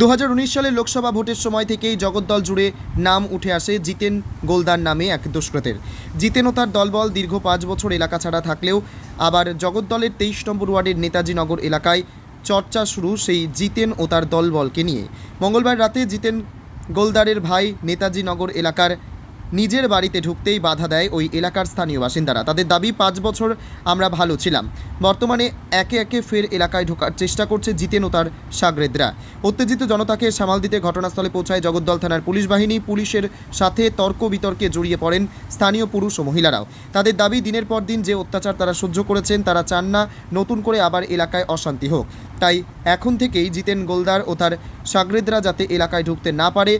দু সালের লোকসভা ভোটের সময় থেকেই জগদ্দল জুড়ে নাম উঠে আসে জিতেন গোলদার নামে এক দুষ্কৃতের। জিতেন ও তার দলবল দীর্ঘ পাঁচ বছর এলাকা ছাড়া থাকলেও আবার জগদ্দলের তেইশ নম্বর ওয়ার্ডের নেতাজি নগর এলাকায় চর্চা শুরু সেই জিতেন ও তার দলবলকে নিয়ে। মঙ্গলবার রাতে জিতেন গোলদারের ভাই নেতাজি নগর এলাকার নিজের বাড়িতে ঢুকতেই বাধা দেয় ওই এলাকার স্থানীয় বাসিন্দারা। তাদের দাবি, পাঁচ বছর আমরা ভালো ছিলাম। বর্তমানে একে একে ফের এলাকায় ঢোকার চেষ্টা করছে জিতেন ও তার সাগরেদরা। উত্তেজিত জনতাকে সামাল দিতে ঘটনাস্থলে পৌঁছায় জগদ্দল থানার পুলিশ বাহিনী। পুলিশের সাথে তর্ক বিতর্কে জড়িয়ে পড়েন স্থানীয় পুরুষ ও মহিলারাও। তাদের দাবি, দিনের পর দিন যে অত্যাচার তারা সহ্য করেছেন, তারা চান না নতুন করে আবার এলাকায় অশান্তি হোক। তাই এখন থেকেই জিতেন গোলদার ও তার সাগরেদরা যাতে এলাকায় ঢুকতে না পারে,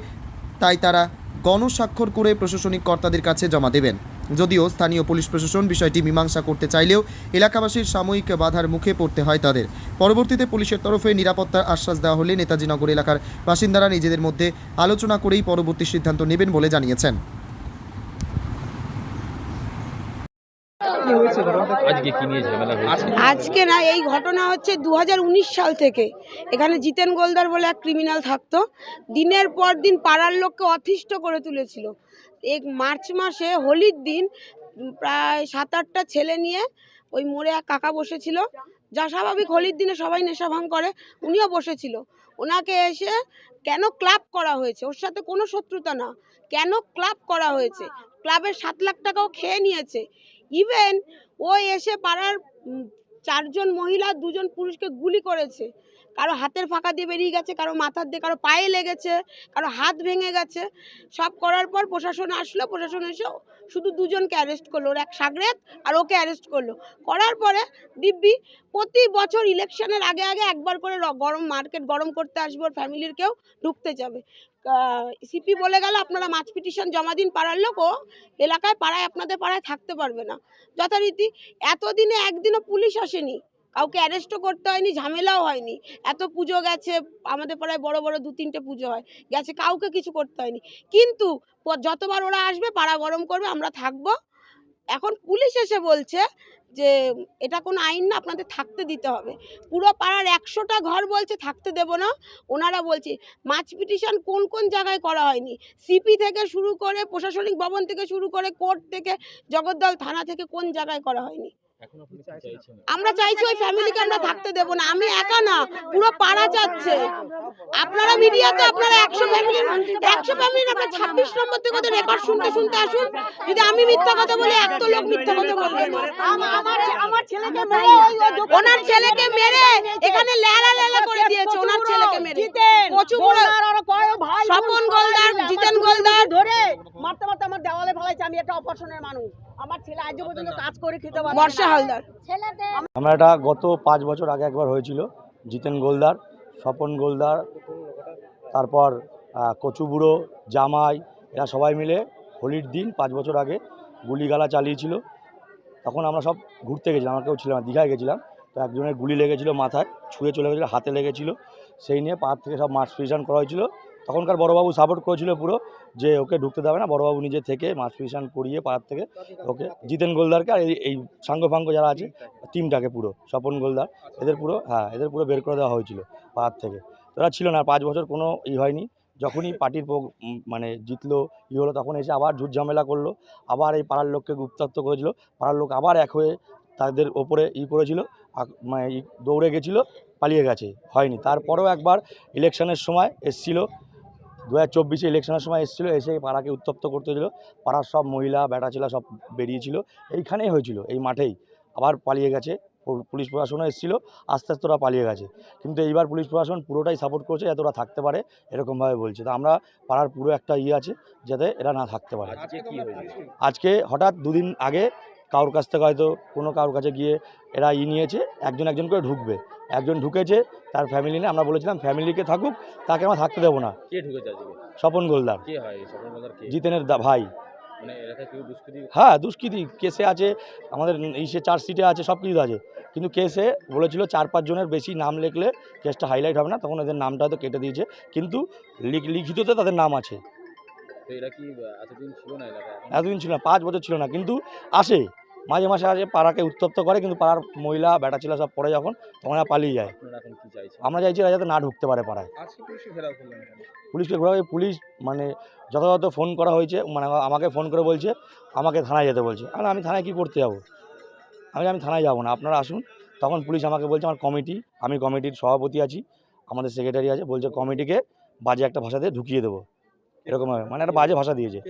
তাই তারা গণস্বাক্ষর করে প্রশাসনিক কর্তাদের কাছে জমা দেবেন। যদিও স্থানীয় পুলিশ প্রশাসন বিষয়টি মীমাংসা করতে চাইলেও এলাকাবাসীর সাময়িক বাধার মুখে পড়তে হয় তাদের। পরবর্তীতে পুলিশের তরফে নিরাপত্তার আশ্বাস দেওয়া হলে নেতাজি নগর এলাকার বাসিন্দারা নিজেদের মধ্যে আলোচনা করেই পরবর্তী সিদ্ধান্ত নেবেন বলে জানিয়েছেন। আজকে কি নিয়ে ঝামেলা হয়েছে? আজকে না এই ঘটনা হচ্ছে দু হাজার উনিশ সাল থেকে। এখানে জিতেন গোলদার বলে এক ক্রিমিনাল থাকতো। দিনের পর দিন পাড়ার লোককে অতিষ্ঠ করে তুলেছিল। এক মার্চ মাসে হোলির দিন প্রায় সাত আটটা ছেলে নিয়ে ওই মোড়ে এক কাকা বসেছিল। যা স্বাভাবিক হোলির দিনে সবাই নেশা ভাঙ করে উনিও বসেছিল। ওনাকে এসে কেন ক্লাব করা হয়েছে? ওর সাথে কোনো শত্রুতা না। কেন ক্লাব করা হয়েছে? ক্লাবের সাত লাখ টাকাও খেয়ে নিয়েছে। ইভেন ও এসে পাড়ার চারজন মহিলা দুজন পুরুষকে গুলি করেছে। কারও হাতের ফাঁকা দিয়ে বেরিয়ে গেছে, কারও মাথার দিয়ে, কারও পায়ে লেগেছে, কারও হাত ভেঙে গেছে। সব করার পর প্রশাসন আসলো, প্রশাসন এসে শুধু দুজনকে অ্যারেস্ট করল, ওর এক সাগরেত আর ওকে অ্যারেস্ট করল। করার পরে দিব্যি প্রতি বছর ইলেকশনের আগে আগে একবার করে গরম মার্কেট গরম করতে আসবে, ওর ফ্যামিলির কেউ ঢুকতে যাবে। সিপি বলে গেল, আপনারা মাছ পিটিশন জমা দিন, পাড়ার লোক ও এলাকায় পাড়ায়, আপনাদের পাড়ায় থাকতে পারবে না। যথারীতি এতদিনে একদিনও পুলিশ আসেনি। কাউকে অ্যারেস্টও করতে হয়নি, ঝামেলাও হয়নি। এত পুজো গেছে, আমাদের পাড়ায় বড় বড় দু তিনটে পুজো হয়, গেছে, কাউকে কিছু করতে হয়নি। কিন্তু যতবার ওরা আসবে, পাড়া গরম করবে, আমরা থাকব। এখন পুলিশ এসে বলছে যে, এটা কোনো আইন না, আপনাদের থাকতে দিতে হবে। পুরো পাড়ার একশোটা ঘর বলছে, থাকতে দেব না। ওনারা বলছে, মাছ পিটিশন কোন কোন জায়গায় করা হয়নি? সিপি থেকে শুরু করে, প্রশাসনিক ভবন থেকে শুরু করে, কোর্ট থেকে, জগদ্দল থানা থেকে কোন জায়গায় করা হয়নি? আমরা চাইছি ওই ফ্যামিলিকে আমরা থাকতে দেব না আমি একা না পুরো পাড়া চাচ্ছে আপনারা মিডিয়াতে আপনারা একশো ফ্যামিলি একশো ফ্যামিলি আপনার ছাব্বিশ নম্বর থেকে ওদের রেকর্ড শুনতে শুনতে আসুন। যদি আমি মিথ্যা কথা বলি এত লোক মিথ্যা কথা বলবে। না আমার ছেলেকে মেরে ওনার ছেলেকে মেরে এখানে লেলা লেলা করে দিয়েছে ওনার ছেলেকে মেরে। কচু বড় ভাই স্বপন গোলদার জিতেন গোলদার। ধরে। মারতে মারতে আমার দেওয়ালে ফেলাইছে আমি একটা অপারেশনের মানুষ। আমার ছেলে আজ পর্যন্ত কাজ করে খেতে পারে বর্ষা হালদার। আমরা এটা গত পাঁচ বছর আগে একবার হয়েছিল জিতেন গোলদার স্বপন গোলদার তারপর কচুবুড়ো জামাই এরা সবাই মিলে হোলির দিন পাঁচ বছর আগে গুলিগালা চালিয়েছিল। তখন আমরা সব ঘুরতে গেছিলাম আমরা কেউ ছিলাম দীঘায় গেছিলাম। তো একজনের গুলি লেগেছিল মাথায় ছুঁয়ে চলে গেছিল হাতে লেগেছিল। সেই নিয়ে পাহাড় থেকে সব মাছ ফিশন করা হয়েছিল। তখনকার বড়বাবু সাপোর্ট করেছিল পুরো যে ওকে ঢুকতে দেবে না। বড়বাবু নিজে থেকে মাছ ফিশন করিয়ে পাহাড় থেকে ওকে জিতেন গোলদারকে আর এই- সাঙ্গ ফাঙ্গ যারা আছে টিমটাকে পুরো, স্বপন গোলদার, এদের পুরো হ্যাঁ এদের পুরো বের করে দেওয়া হয়েছিল পাড়ার থেকে। তোরা ছিল না পাঁচ বছর কোনো ই হয়নি। যখনই পার্টির মানে জিতলো, ই হলো, তখন এসে আবার ঝুট ঝামেলা করল, আবার এই পাড়ার লোককে গুপ্তাত্ম করেছিল। পাড়ার লোক আবার এক হয়ে তাদের ওপরে ই করেছিল মানে দৌড়ে গেছিল, পালিয়ে গেছে, হয়নি। তারপরেও একবার ইলেকশনের সময় এসছিল দু হাজার চব্বিশে ইলেকশনের সময় এসেছিল এসে পাড়াকে উত্তপ্ত করতে ছিল পাড়ার সব মহিলা বেটা ছেলা সব বেরিয়েছিল। এইখানেই হয়েছিল এই মাঠেই। আবার পালিয়ে গেছে পুলিশ প্রশাসনও এসেছিল আস্তে আস্তে ওরা পালিয়ে গেছে। কিন্তু এইবার পুলিশ প্রশাসন পুরোটাই সাপোর্ট করছে যাতে ওরা থাকতে পারে এরকমভাবে বলছে। তো আমরা পাড়ার পুরো একটা ইয়ে আছে যাতে এরা না থাকতে পারে। আজকে হঠাৎ দুদিন আগে কারোর কাছ থেকে হয়তো কোনো কারোর কাছে গিয়ে এরা ই নিয়েছে একজন একজন করে ঢুকবে। একজন ঢুকেছে তার ফ্যামিলি নিয়ে আমরা বলেছিলাম ফ্যামিলিকে থাকুক তাকে আমরা থাকতে দেবো না। কে ঢুকেছে স্বপন গোলদার। জিতেনের দা ভাই। মানে হ্যাঁ দুষ্কৃতি। কেসে আছে আমাদের ইসে চার্জশিটে আছে সব কিছু আছে। কিন্তু কেসে বলেছিল চার পাঁচ জনের বেশি নাম লিখলে কেসটা হাইলাইট হবে না তখন এদের নামটা হয়তো কেটে দিয়েছে। কিন্তু লিখ- লিখিততে তাদের নাম আছে? এতদিন ছিল না পাঁচ বছর ছিল না। কিন্তু আসে। মাঝে মাঝে আসে পাড়াকে উত্তপ্ত করে কিন্তু পাড়ার মহিলা বেটা ছেলে সব পড়ে যখন তখন পালিয়ে যায়। আমরা চাইছি এরা যাতে না ঢুকতে পারে পাড়ায়? পুলিশকে ঘোরা পুলিশ মানে যথাযথ ফোন করা হয়েছে মানে আমাকে ফোন করে বলছে আমাকে থানায় যেতে বলছে। আর আমি থানায় কী করতে যাব? আমি আমি থানায় যাব না। আপনারা আসুন তখন পুলিশ আমাকে বলছে আমার কমিটি আমি কমিটির সভাপতি আছি আমাদের সেক্রেটারি আছে বলছে কমিটিকে বাজে একটা ভাষাতে ঢুকিয়ে দেবো। এরকমভাবে মানে একটা বাজে ভাষা দিয়েছে?